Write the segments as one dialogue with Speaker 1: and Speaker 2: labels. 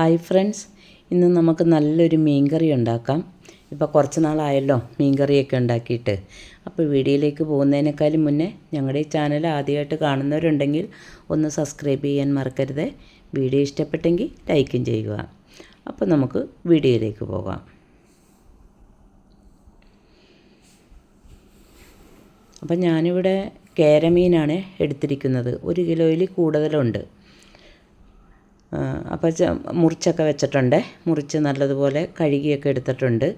Speaker 1: Hi friends ഇന്ന് നമുക്ക് നല്ലൊരു മീൻകറി ഉണ്ടാക്കാം. ഇപ്പോൾ കുറച്ച് നാളായല്ലോ മീൻകറിയൊക്കെ ഉണ്ടാക്കിയിട്ട്. അപ്പോൾ വീഡിയോയിലേക്ക് പോകുന്നതിനേക്കാളും മുന്നേ ഞങ്ങളുടെ ഈ ചാനൽ ആദ്യമായിട്ട് കാണുന്നവരുണ്ടെങ്കിൽ ഒന്ന് സബ്സ്ക്രൈബ് ചെയ്യാൻ മറക്കരുത്. വീഡിയോ ഇഷ്ടപ്പെട്ടെങ്കിൽ ലൈക്കും ചെയ്യുക. അപ്പോൾ നമുക്ക് വീഡിയോയിലേക്ക് പോകാം. അപ്പം ഞാനിവിടെ കേരമീനാണ് എടുത്തിരിക്കുന്നത്. ഒരു കിലോയിൽ കൂടുതലുണ്ട്. അപ്പോൾ മുറിച്ചൊക്കെ വെച്ചിട്ടുണ്ട്. മുറിച്ച് നല്ലതുപോലെ കഴുകിയൊക്കെ എടുത്തിട്ടുണ്ട്.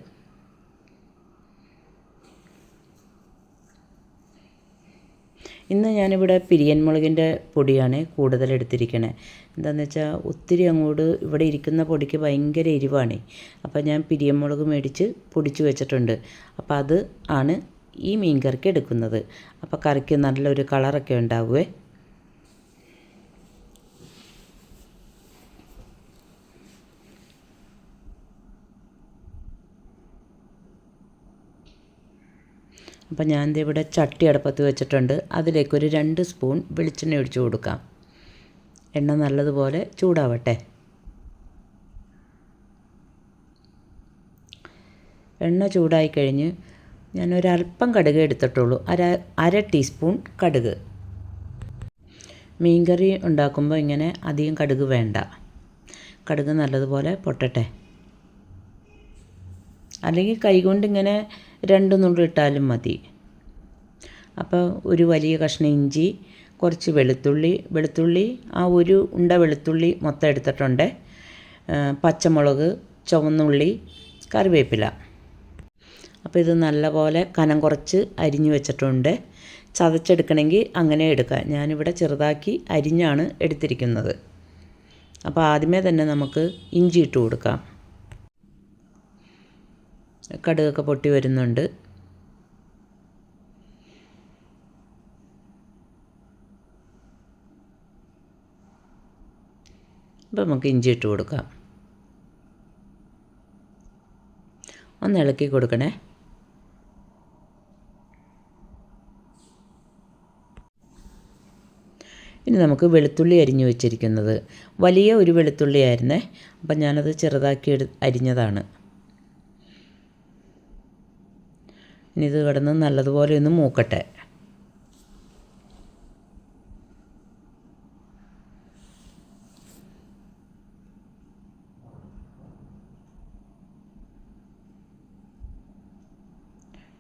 Speaker 1: ഇന്ന് ഞാനിവിടെ പിരിയൻ മുളകിന്റെ പൊടിയാണ് കൂടുതൽ എടുത്തിരിക്കണേ. എന്താണെന്ന് വെച്ചാൽ ഒത്തിരി അങ്ങോട്ട് ഇവിടെ ഇരിക്കുന്ന പൊടിക്ക് ഭയങ്കര എരിവാണ്. അപ്പോൾ ഞാൻ പിരിയൻ മുളക് മേടിച്ച് പൊടിച്ച് വെച്ചിട്ടുണ്ട്. അപ്പോൾ അത് ആണ് ഈ മീൻ കറിക്ക് എടുക്കുന്നത്. അപ്പോൾ കറിക്ക് നല്ലൊരു കളറൊക്കെ ഉണ്ടാവുമേ അപ്പോൾ ഞാൻ ഇവിടെ ചട്ടി അടുപ്പത്ത് വെച്ചിട്ടുണ്ട്. അതിലേക്ക് ഒരു രണ്ട് സ്പൂൺ വെളിച്ചെണ്ണ ഒഴിച്ചു കൊടുക്കാം. എണ്ണ നല്ലതുപോലെ ചൂടാവട്ടെ. എണ്ണ ചൂടായി കഴിഞ്ഞ് ഒരല്പം കടുക് എടുത്തിട്ടുള്ളൂ. അര അര ടീസ്പൂൺ കടുക്. മീൻകറി ഉണ്ടാക്കുമ്പോൾ ഇങ്ങനെ അധികം കടുക് വേണ്ട. കടുക് നല്ലതുപോലെ പൊട്ടട്ടെ. അല്ലെങ്കിൽ കൈകൊണ്ട് ഇങ്ങനെ രണ്ട് നുള്ളിട്ടാലും മതി. അപ്പോൾ ഒരു വലിയ കഷ്ണം ഇഞ്ചി കുറച്ച് വെളുത്തുള്ളി വെളുത്തുള്ളി ആ ഒരു ഉണ്ട വെളുത്തുള്ളി മൊത്തം എടുത്തിട്ടുണ്ട്. പച്ചമുളക് ചുവന്നുള്ളി കറിവേപ്പില. അപ്പോൾ ഇത് നല്ലപോലെ കനം കുറച്ച് അരിഞ്ഞു വെച്ചിട്ടുണ്ട്. ചതച്ചെടുക്കണമെങ്കിൽ അങ്ങനെ എടുക്കുക ഞാനിവിടെ ചെറുതാക്കി അരിഞ്ഞാണ് എടുത്തിരിക്കുന്നത്. അപ്പോൾ ആദ്യമേ തന്നെ നമുക്ക് ഇഞ്ചി ഇട്ട് കൊടുക്കാം. കടുകൊക്കെ പൊട്ടി വരുന്നുണ്ട്. അപ്പോൾ നമുക്ക് ഇഞ്ചി ഇട്ട് കൊടുക്കാം. ഒന്ന് ഇളക്കി കൊടുക്കണേ. ഇനി നമുക്ക് വെളുത്തുള്ളി അരിഞ്ഞു വെച്ചിരിക്കുന്നത്. വലിയ ഒരു വെളുത്തുള്ളി ആയിരുന്നേ അപ്പം ഞാനത് ചെറുതാക്കി എടു അരിഞ്ഞതാണ്. ഇനി ഇത് കിടന്ന് നല്ലതുപോലെ ഒന്ന് മൂക്കട്ടെ.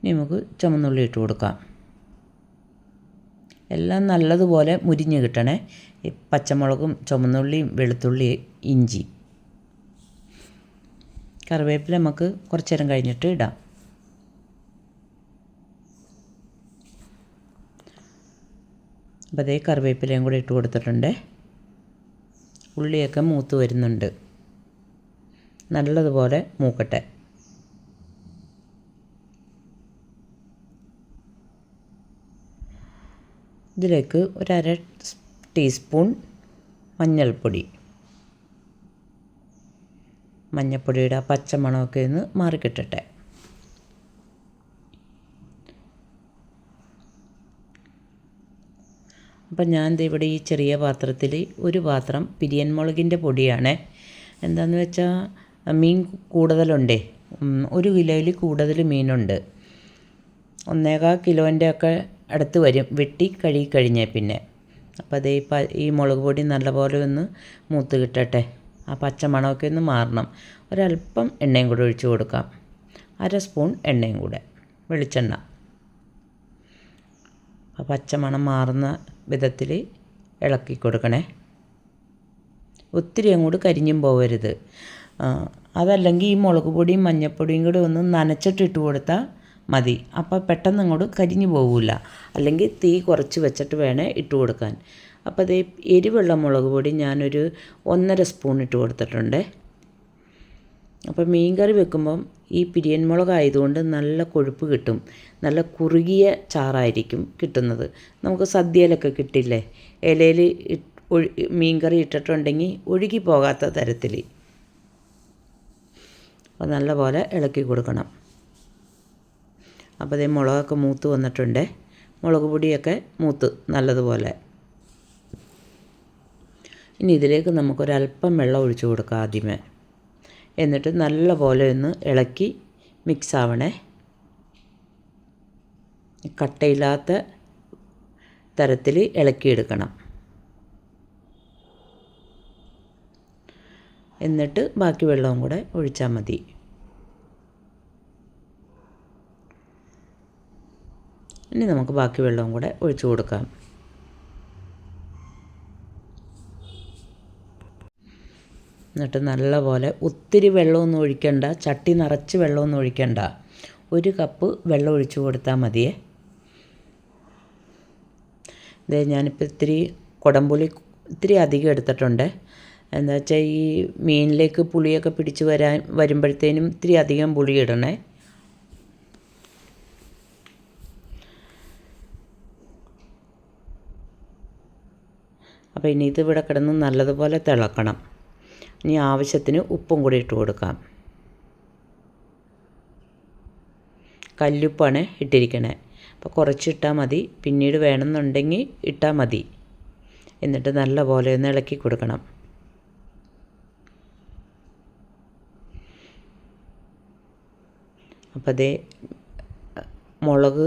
Speaker 1: ഇനി നമുക്ക് ചുമന്നുള്ളി ഇട്ട് കൊടുക്കാം. എല്ലാം നല്ലതുപോലെ മുരിഞ്ഞ് കിട്ടണേ. ഈ പച്ചമുളകും ചുമന്നുള്ളിയും വെളുത്തുള്ളി ഇഞ്ചി. കറിവേപ്പില നമുക്ക് കുറച്ച് നേരം കഴിഞ്ഞിട്ട് ഇടാം. അപ്പോൾ അതേ കറിവേപ്പിലയും കൂടെ ഇട്ട് കൊടുത്തിട്ടുണ്ട്. ഉള്ളിയൊക്കെ മൂത്ത് വരുന്നുണ്ട്. നല്ലതുപോലെ മൂക്കട്ടെ. ഇതിലേക്ക് ഒരര ടീസ്പൂൺ മഞ്ഞൾപ്പൊടി. മഞ്ഞൾപ്പൊടിയുടെ ആ പച്ചമണമൊക്കെ ഒന്ന് മാറിക്കിട്ടട്ടെ. അപ്പം ഞാൻ ഇവിടെ ഈ ചെറിയ പാത്രത്തിൽ ഒരു പാത്രം പിരിയൻ മുളകിന്റെ പൊടിയാണ്. എന്താണെന്ന് വെച്ചാൽ മീൻ കൂടുതലുണ്ടേ. ഒരു കിലോയിൽ കൂടുതൽ മീനുണ്ട്. ഒന്നേകാൽ കിലോന്റെ ഒക്കെ അടുത്ത് വരും. വെട്ടി കഴുകി കഴിഞ്ഞേ പിന്നെ. അപ്പോൾ അതേ ഈ മുളക് പൊടി നല്ലപോലെ ഒന്ന് മൂത്ത് കിട്ടട്ടെ. ആ പച്ചമണമൊക്കെ ഒന്ന് മാറണം. ഒരല്പം എണ്ണയും കൂടെ ഒഴിച്ചു കൊടുക്കാം. അര സ്പൂൺ എണ്ണയും കൂടെ. വെളിച്ചെണ്ണ. ആ പച്ചമണം മാറുന്ന വിധത്തിൽ ഇളക്കി കൊടുക്കണേ. ഒത്തിരി അങ്ങോട്ട് കരിഞ്ഞും പോകരുത് അതല്ലെങ്കിൽ ഈ മുളക് പൊടിയും മഞ്ഞൾപ്പൊടിയും കൂടെ ഒന്ന് നനച്ചിട്ടിട്ട് കൊടുത്താൽ മതി. അപ്പോൾ പെട്ടെന്ന് അങ്ങോട്ട് കരിഞ്ഞു പോകില്ല അല്ലെങ്കിൽ തീ കുറച്ച് വെച്ചിട്ട് വേണേ ഇട്ട് കൊടുക്കാൻ. അപ്പോൾ അത് എരിവുള്ള മുളക് പൊടി ഞാനൊരു ഒന്നര സ്പൂൺ ഇട്ട് കൊടുത്തിട്ടുണ്ട്. അപ്പോൾ മീൻ കറി വെക്കുമ്പം ഈ പിരിയൻ മുളക് ആയതുകൊണ്ട് നല്ല കൊഴുപ്പ് കിട്ടും. നല്ല കുറുകിയ ചാറായിരിക്കും കിട്ടുന്നത്. നമുക്ക് സദ്യയിലൊക്കെ കിട്ടില്ലേ? ഇലയിൽ മീൻ കറി ഇട്ടിട്ടുണ്ടെങ്കിൽ ഒഴുകി പോകാത്ത തരത്തിൽ. അപ്പോൾ നല്ലപോലെ ഇളക്കി കൊടുക്കണം. അപ്പോൾ അതേ മുളകൊക്കെ മൂത്ത് വന്നിട്ടുണ്ട്. മുളക് പൊടിയൊക്കെ മൂത്ത് നല്ലതുപോലെ. ഇനി ഇതിലേക്ക് നമുക്കൊരല്പം വെള്ളം ഒഴിച്ചു കൊടുക്കാം ആദ്യമേ. എന്നിട്ട് നല്ല പോലെ ഒന്ന് ഇളക്കി മിക്സ് ആവണേ. കട്ടയില്ലാത്ത തരത്തിൽ ഇളക്കിയെടുക്കണം. എന്നിട്ട് ബാക്കി വെള്ളവും കൂടെ ഒഴിച്ചാൽ മതി. ഇനി നമുക്ക് ബാക്കി വെള്ളവും കൂടെ ഒഴിച്ചു കൊടുക്കാം. എന്നിട്ട് നല്ലപോലെ ഒത്തിരി വെള്ളമൊന്നും ഒഴിക്കണ്ട ചട്ടി നിറച്ച് വെള്ളമൊന്നും ഒഴിക്കണ്ട. ഒരു കപ്പ് വെള്ളം ഒഴിച്ചു കൊടുത്താൽ മതിയേ. ഇതേ ഞാനിപ്പോൾ ഇത്തിരി കുടംപുളി ഇത്തിരി അധികം എടുത്തിട്ടുണ്ട്. എന്താ വെച്ചാൽ ഈ മീനിലേക്ക് പുളിയൊക്കെ പിടിച്ച് വരാൻ വരുമ്പോഴത്തേനും ഇത്തിരി അധികം പുളി ഇടണേ. അപ്പോൾ ഇനി ഇത് ഇവിടെ കിടന്ന് നല്ലതുപോലെ തിളക്കണം. ഇനി ആവശ്യത്തിന് ഉപ്പും കൂടി ഇട്ട് കൊടുക്കാം. കല്ലുപ്പാണ് ഇട്ടിരിക്കണേ. അപ്പോൾ കുറച്ചിട്ടാൽ മതി. പിന്നീട് വേണമെന്നുണ്ടെങ്കിൽ ഇട്ടാൽ മതി. എന്നിട്ട് നല്ല പോലെ ഒന്ന് ഇളക്കി കൊടുക്കണം. അപ്പോൾ അതേ മുളക്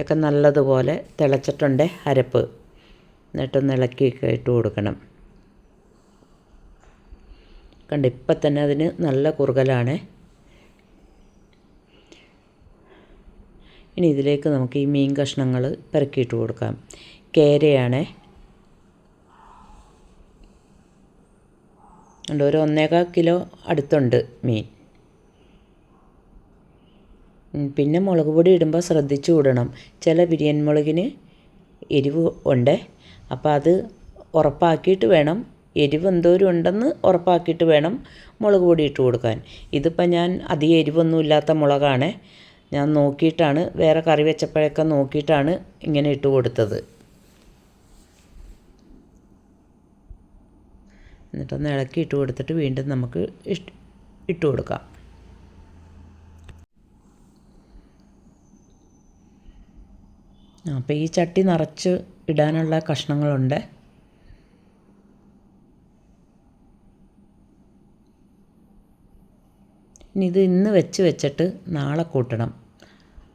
Speaker 1: ഒക്കെ നല്ലതുപോലെ തിളച്ചിട്ടുണ്ട് അരപ്പ്. എന്നിട്ടൊന്ന് ഇളക്കിയൊക്കെ ഇട്ട് കൊടുക്കണം. കണ്ട് ഇപ്പം തന്നെ അതിന് നല്ല കുറുകലാണ്. ഇനി ഇതിലേക്ക് നമുക്ക് ഈ മീൻ കഷ്ണങ്ങൾ പെറുക്കിയിട്ട് കൊടുക്കാം. കേരയാണ്. ഉണ്ട് ഒരു ഒന്നേകാൽ കിലോ അടുത്തുണ്ട് മീൻ. പിന്നെ മുളക് പൊടി ഇടുമ്പോൾ ശ്രദ്ധിച്ചു വിടണം ചില ബിരിയാണി മുളകിന് എരിവ് ഉണ്ട്. അപ്പോൾ അത് ഉറപ്പാക്കിയിട്ട് വേണം എരിവ് എന്തോരം ഉണ്ടെന്ന് ഉറപ്പാക്കിയിട്ട് വേണം മുളക് പൊടി ഇട്ട് കൊടുക്കാൻ. ഇതിപ്പോൾ ഞാൻ അധികം എരിവൊന്നും ഇല്ലാത്ത മുളകാണ്. ഞാൻ നോക്കിയിട്ടാണ് വേറെ കറി വെച്ചപ്പോഴൊക്കെ നോക്കിയിട്ടാണ് ഇങ്ങനെ ഇട്ട് കൊടുത്തത്. എന്നിട്ടൊന്ന് ഇളക്കി ഇട്ട് കൊടുത്തിട്ട് വീണ്ടും നമുക്ക് ഇട്ട് കൊടുക്കാം. അപ്പോൾ ഈ ചട്ടി നിറച്ച് ഇടാനുള്ള കഷ്ണങ്ങളുണ്ട്. ഇനി ഇത് ഇന്ന് വെച്ച് വെച്ചിട്ട് നാളെ കൂട്ടണം.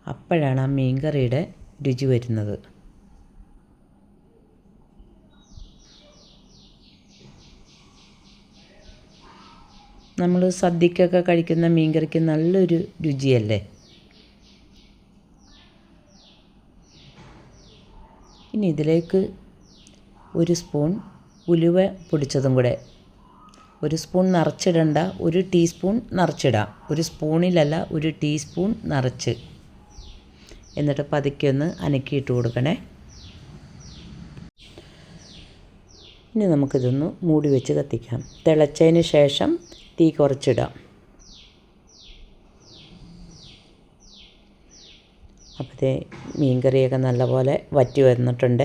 Speaker 1: അപ്പോഴാണ് ആ മീൻകറിയുടെ രുചി വരുന്നത്. നമ്മൾ സദ്യക്കൊക്കെ കഴിക്കുന്ന മീൻകറിക്ക് നല്ലൊരു രുചിയല്ലേ? ഇനി ഇതിലേക്ക് ഒരു സ്പൂൺ ഉലുവ പൊടിച്ചതും കൂടെ ഒരു സ്പൂൺ നിറച്ചിടണ്ട ഒരു ടീസ്പൂൺ നിറച്ചിടാം. ഒരു സ്പൂണിലല്ല ഒരു ടീസ്പൂൺ നിറച്ച്. എന്നിട്ട് പതുക്കെ ഒന്ന് അനക്കിയിട്ട് കൊടുക്കണേ. ഇനി നമുക്കിതൊന്ന് മൂടി വെച്ച് കത്തിക്കാം. തിളച്ചതിന് ശേഷം തീ കുറച്ചിടാം. അപ്പോഴത്തെ മീൻകറിയൊക്കെ നല്ലപോലെ വറ്റി വന്നിട്ടുണ്ട്.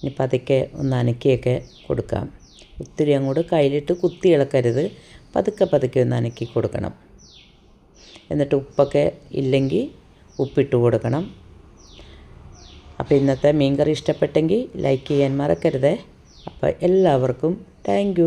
Speaker 1: ഇനി പതുക്കെ ഒന്ന് അനക്കിയൊക്കെ കൊടുക്കാം. ഒത്തിരി അങ്ങോട്ട് കയ്യിലിട്ട് കുത്തി ഇളക്കരുത്. പതുക്കെ പതുക്കെ ഒന്ന് അനക്കി കൊടുക്കണം. എന്നിട്ട് ഉപ്പൊക്കെ ഇല്ലെങ്കിൽ ഉപ്പിട്ട് കൊടുക്കണം. അപ്പോൾ ഇന്നത്തെ മീൻകറി ഇഷ്ടപ്പെട്ടെങ്കിൽ ലൈക്ക് ചെയ്യാൻ മറക്കരുത്. അപ്പോൾ എല്ലാവർക്കും താങ്ക്